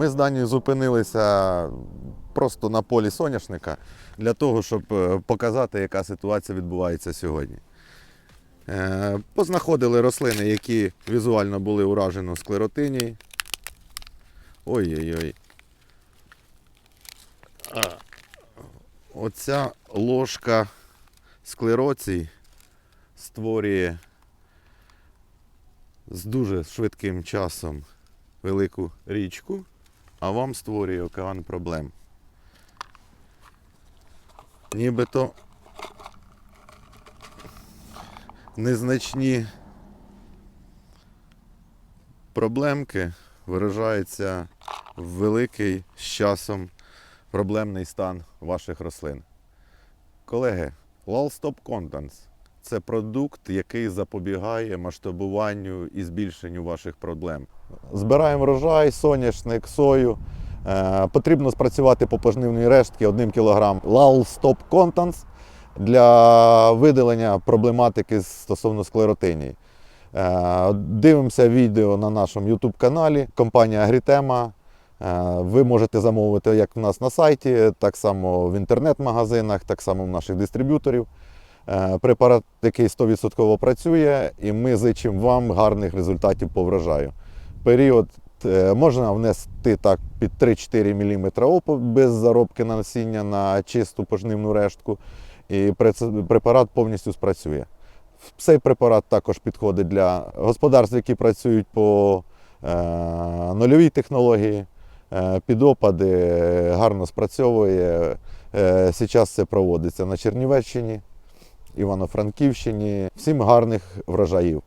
Ми з Данією зупинилися просто на полі соняшника для того, щоб е, показати, яка ситуація відбувається сьогодні. Е, Познаходили рослини, які візуально були уражені склеротинією. Ой-ой-ой. Оця ложка склероцій створює з дуже швидким часом велику річку, а вам створює океан проблем. Нібито незначні проблемки виражаються в великий з часом проблемний стан ваших рослин. Колеги, Lal Stop Contents – це продукт, який запобігає масштабуванню і збільшенню ваших проблем. Збираємо врожай, соняшник, сою. Е, потрібно спрацювати по пожнивній рештки 1 кг Lal Stop Contents для видалення проблематики стосовно склеротинії. Е, Дивимося відео на нашому YouTube каналі. Компанія Агрітема. Е, Ви можете замовити як в нас на сайті, так само в інтернет-магазинах, так само в наших дистриб'юторів. Е, Препарат, який 100% працює, і ми зичимо вам гарних результатів по врожаю. Період е, можна внести так під 3-4 мм опу без заробки на насіння на чисту пожнивну рештку, і препарат повністю спрацює. Цей препарат також підходить для господарств, які працюють по е, нульовій технології. Під опади е, гарно спрацьовує. Зараз це проводиться на Чернівеччині, Івано-Франківщині. Всім гарних врожаїв.